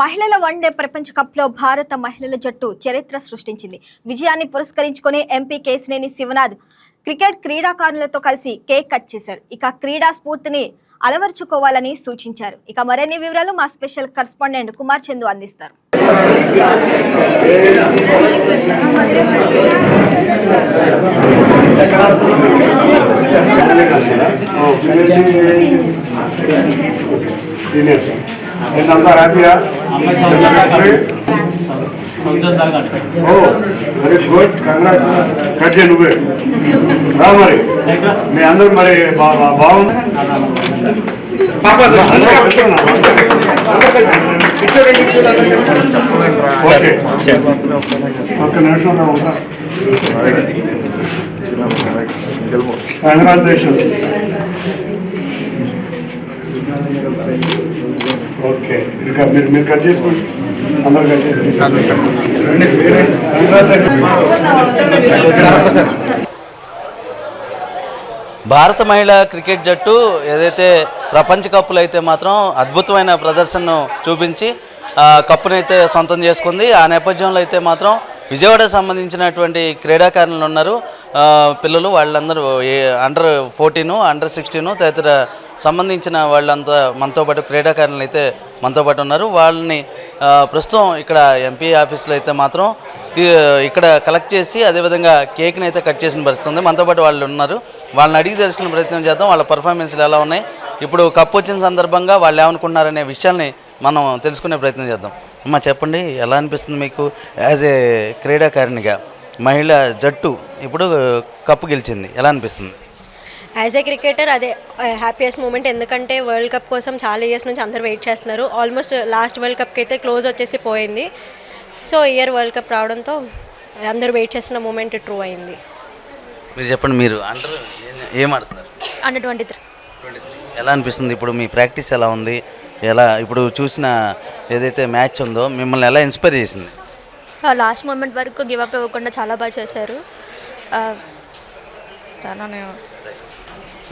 మహిళల వన్డే ప్రపంచ కప్లో భారత మహిళల జట్టు చరిత్ర సృష్టించింది. విజయాన్ని పురస్కరించుకుని ఎంపీ కేసినేని శివనాథ్ క్రికెట్ క్రీడాకారులతో కలిసి కేక్ కట్ చేశారు. ఇక క్రీడా స్ఫూర్తిని అలవర్చుకోవాలని సూచించారు. ఇక మరిన్ని వివరాలు మా స్పెషల్ కరస్పాండెంట్ కుమార్ చందు అందిస్తారు. నిన్నంతా హ్యాపీయా ఓ వెరీ గుడ్. కంగ్రాట్ కట్ చేయి నువ్వే. రా మరి. మీ అందరూ మరి బాగుంది ఓకే ఒక్క నిమిషం కంగ్రాచులేషన్స్ ఓకే ఇంకా మీరు మీరు కట్ చేసుకోండి అందరు కట్ చేసుకోండి భారత మహిళా క్రికెట్ జట్టు ఏదైతే ప్రపంచ కప్పులు అయితే మాత్రం అద్భుతమైన ప్రదర్శనను చూపించి కప్పునైతే సొంతం చేసుకుంది. ఆ నేపథ్యంలో అయితే మాత్రం విజయవాడకు సంబంధించినటువంటి క్రీడాకారులు ఉన్నారు. పిల్లలు వాళ్ళందరూ అండర్ ఫోర్టీను అండర్ సిక్స్టీను తదితర సంబంధించిన వాళ్ళంతా మనతో పాటు క్రీడాకారులను అయితే మనతో పాటు ఉన్నారు. వాళ్ళని ప్రస్తుతం ఇక్కడ ఎంపీ ఆఫీస్లో అయితే మాత్రం ఇక్కడ కలెక్ట్ చేసి అదేవిధంగా కేక్ని అయితే కట్ చేసిన పరిస్థితి ఉంది. మనతో పాటు వాళ్ళు ఉన్నారు. వాళ్ళని అడిగి తెలుసుకునే ప్రయత్నం చేద్దాం. వాళ్ళ పర్ఫార్మెన్స్లు ఎలా ఉన్నాయి? ఇప్పుడు కప్పు వచ్చిన సందర్భంగా వాళ్ళు ఏమనుకుంటున్నారనే విషయాల్ని మనం తెలుసుకునే ప్రయత్నం చేద్దాం. అమ్మ చెప్పండి. ఎలా అనిపిస్తుంది మీకు? యాజ్ ఏ క్రీడాకారిణిగా మహిళా జట్టు ఇప్పుడు కప్పు గెలిచింది. ఎలా అనిపిస్తుంది? యాజ్ ఏ క్రికెటర్ అదే హ్యాపీయెస్ట్ మూమెంట్ ఎందుకంటే వరల్డ్ కప్ కోసం చాలా ఇయర్స్ నుంచి అందరూ వెయిట్ చేస్తున్నారు. ఆల్మోస్ట్ లాస్ట్ వరల్డ్ కప్కి అయితే క్లోజ్ వచ్చేసి పోయింది. సో ఇయర్ వరల్డ్ కప్ రావడంతో అందరూ వెయిట్ చేస్తున్న మూమెంట్ ట్రూ అయింది. మీరు చెప్పండి మీరు అండర్ ఏం ఆడుతున్నారు? అండర్ ట్వంటీ త్రీ ఎలా అనిపిస్తుంది? ఇప్పుడు మీ ప్రాక్టీస్ ఎలా ఉంది? ఎలా ఇప్పుడు చూసిన ఏదైతే మ్యాచ్ ఉందో మిమ్మల్ని ఎలా ఇన్స్పైర్ చేసింది? లాస్ట్ మూమెంట్ వరకు గివ్ అప్ ఇవ్వకుండా చాలా బాగా చేశారు.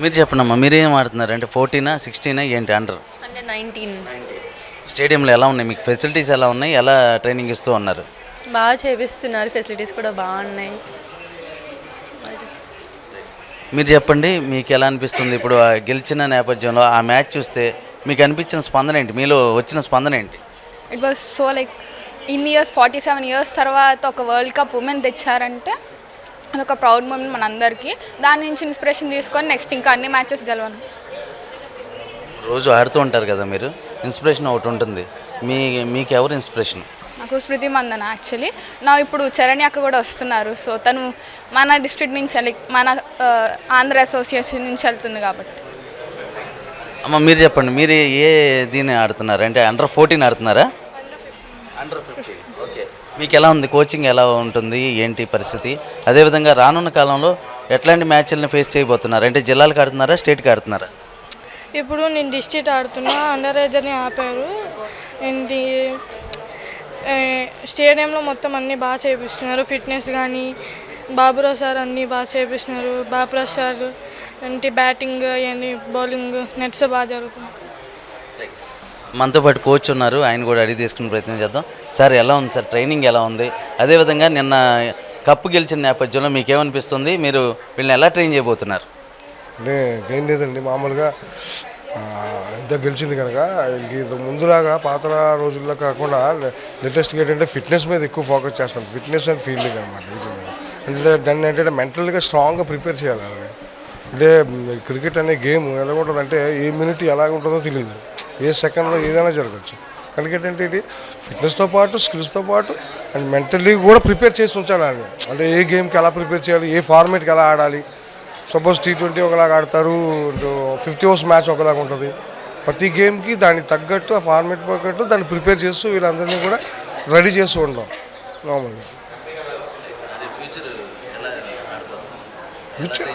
మీరు చెప్పండి అమ్మా మీరు ఏం ఆడుతున్నారు? అంటే ఫోర్టీనా సిక్స్టీనా ఏంటి అండర్? అంటే నైన్టీన్. స్టేడియంలో ఎలా ఉన్నాయి? మీకు ఫెసిలిటీస్ ఎలా ఉన్నాయి? ఎలా ట్రైనింగ్ ఇస్తూ ఉన్నారు? బాగా చేపిస్తున్నారు. ఫెసిలిటీస్ కూడా బాగున్నాయి మీరు చెప్పండి మీకు ఎలా అనిపిస్తుంది? ఇప్పుడు ఆ గెలిచిన నేపథ్యంలో ఆ మ్యాచ్ చూస్తే మీకు అనిపించిన స్పందన ఏంటి? మీలో వచ్చిన స్పందన ఏంటి? ఇట్ వాస్ సో లైక్ ఇన్ని ఇయర్స్ ఫార్టీ సెవెన్ ఇయర్స్ తర్వాత ఒక వరల్డ్ కప్ ఉమెన్ తెచ్చారంటే అదొక ప్రౌడ్ మూమెంట్ మనందరికీ. దాని నుంచి ఇన్స్పిరేషన్ తీసుకొని నెక్స్ట్ ఇంకా అన్ని మ్యాచెస్ గెలవను. రోజు ఆడుతూ ఉంటారు కదా మీరు? ఇన్స్పిరేషన్ ఒకటి ఉంటుంది. మీ మీకు ఎవరు ఇన్స్పిరేషన్ నాకు స్మృతి మందన యాక్చువల్లీ నా ఇప్పుడు చరణి అక్క కూడా వస్తున్నారు. సో తను మన డిస్ట్రిక్ట్ నుంచి లైక్ మన ఆంధ్ర అసోసియేషన్ నుంచి వెళ్తుంది కాబట్టి. అమ్మ మీరు చెప్పండి. మీరు ఏ దీన్ని ఆడుతున్నారు? అంటే అండర్ ఫోర్టీన్ ఆడుతున్నారా? అండర్ ఫిఫ్టీన్ మీకు ఎలా ఉంది? కోచింగ్ ఎలా ఉంటుంది? ఏంటి పరిస్థితి? అదేవిధంగా రానున్న కాలంలో ఎట్లాంటి మ్యాచ్లను ఫేస్ చేయబోతున్నారు? అంటే జిల్లాలకు ఆడుతున్నారా స్టేట్కి ఆడుతున్నారా? ఇప్పుడు నేను డిస్ట్రిక్ట్ ఆడుతున్నా. అండర్ ఏజర్ని ఆపారు. ఏంటి స్టేడియంలో మొత్తం అన్నీ బాగా చేపిస్తున్నారు. ఫిట్నెస్ కానీ బాబురావు సార్ అన్నీ బాగా చేపిస్తున్నారు. బాబురావు సార్ ఏంటి బ్యాటింగ్ అవన్నీ బౌలింగ్ నెట్స్ బాగా జరుగుతుంది మనతో పాటు కోచ్ ఉన్నారు. ఆయన కూడా అడిగి తీసుకునే ప్రయత్నం చేద్దాం. సార్ ఎలా ఉంది సార్? ట్రైనింగ్ ఎలా ఉంది? అదేవిధంగా నిన్న కప్పు గెలిచిన నేపథ్యంలో మీకేమనిపిస్తుంది? మీరు వీళ్ళని ఎలా ట్రైన్ చేయబోతున్నారు? అంటే ఏం లేదండి. మామూలుగా ఇంత గెలిచింది కనుక ఇంక ముందులాగా పాత రోజుల్లో కాకుండా లేటెస్ట్గా ఏంటంటే ఫిట్నెస్ మీద ఎక్కువ ఫోకస్ చేస్తాం. ఫిట్నెస్ అండ్ ఫీల్డింగ్ అనమాట వీటి మీద. అంటే దాన్ని ఏంటంటే మెంటల్గా స్ట్రాంగ్గా ప్రిపేర్ చేయాలి అంటే క్రికెట్ అనే గేమ్ ఎలా ఉంటుందంటే ఏ మినిట్ ఎలా ఉంటుందో తెలియదు ఏ సెకండ్లో ఏదైనా జరగచ్చు. క్రికెట్ అంటే ఇది ఫిట్నెస్తో పాటు స్కిల్స్తో పాటు అండ్ మెంటల్లీ కూడా ప్రిపేర్ చేసి ఉంచాలి వాళ్ళని. అంటే ఏ గేమ్కి ఎలా ప్రిపేర్ చేయాలి ఏ ఫార్మేట్కి ఎలా ఆడాలి. సపోజ్ టీ ట్వంటీ ఒకలాగా ఆడతారు ఫిఫ్టీ ఓవర్స్ మ్యాచ్ ఒకలాగా ఉంటుంది. ప్రతి గేమ్కి దానికి తగ్గట్టు ఆ ఫార్మేట్ తగ్గట్టు దాన్ని ప్రిపేర్ చేస్తూ వీళ్ళందరినీ కూడా రెడీ చేస్తూ ఉంటాం నార్మల్గా. ఫ్యూచర్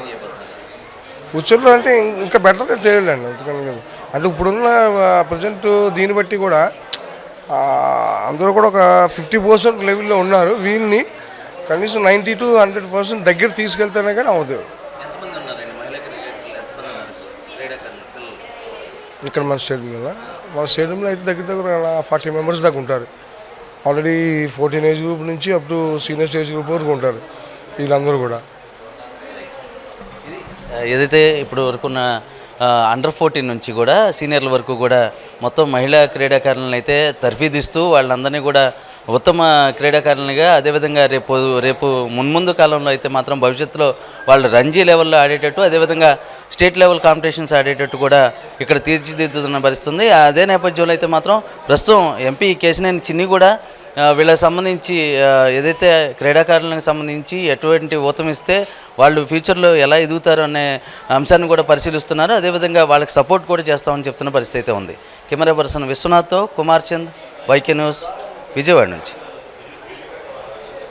ఫ్యూచర్లో అంటే ఇంకా బెటర్గా చేయాలండి. అందుకని కాదు. అంటే ఇప్పుడున్న ప్రజెంట్ దీన్ని బట్టి కూడా అందరూ కూడా ఒక ఫిఫ్టీ పర్సెంట్ లెవెల్లో ఉన్నారు వీళ్ళని. కనీసం నైంటీ టు హండ్రెడ్ పర్సెంట్ దగ్గర తీసుకెళ్తేనే కానీ అవుతుంది ఇక్కడ మన స్టేడియంలో మన స్టేడియంలో అయితే దగ్గర దగ్గర ఫార్టీ మెంబర్స్ దాకా ఉంటారు. ఆల్రెడీ ఫోర్టీన్ ఏజ్ గ్రూప్ నుంచి up to senior stage group వరకు ఉంటారు వీళ్ళందరూ కూడా. ఏదైతే ఇప్పుడు వరకున్న అండర్ ఫోర్టీన్ నుంచి కూడా సీనియర్ల వరకు కూడా మొత్తం మహిళా క్రీడాకారులను అయితే తర్ఫీదిస్తూ వాళ్ళందరినీ కూడా ఉత్తమ క్రీడాకారులుగా అదేవిధంగా రేపు రేపు మున్ముందు కాలంలో అయితే మాత్రం భవిష్యత్తులో వాళ్ళు రంజీ లెవెల్లో ఆడేటట్టు అదేవిధంగా స్టేట్ లెవెల్ కాంపిటీషన్స్ ఆడేటట్టు కూడా ఇక్కడ తీర్చిదిద్దుతున్న పరిస్థితుంది. అదే నేపథ్యంలో అయితే మాత్రం ప్రస్తుతం ఎంపీ కేశినేని చిన్ని కూడా వీళ్ళకి సంబంధించి ఏదైతే క్రీడాకారులకు సంబంధించి ఎటువంటి ఊతమిస్తే వాళ్ళు ఫ్యూచర్లో ఎలా ఎదుగుతారు అనే అంశాన్ని కూడా పరిశీలిస్తున్నారు. అదేవిధంగా వాళ్ళకి సపోర్ట్ కూడా చేస్తామని చెప్తున్న పరిస్థితి అయితే ఉంది. కెమెరా పర్సన్ విశ్వనాథ్తో కుమార్ చంద్ వైకే న్యూస్ విజయవాడ నుంచి.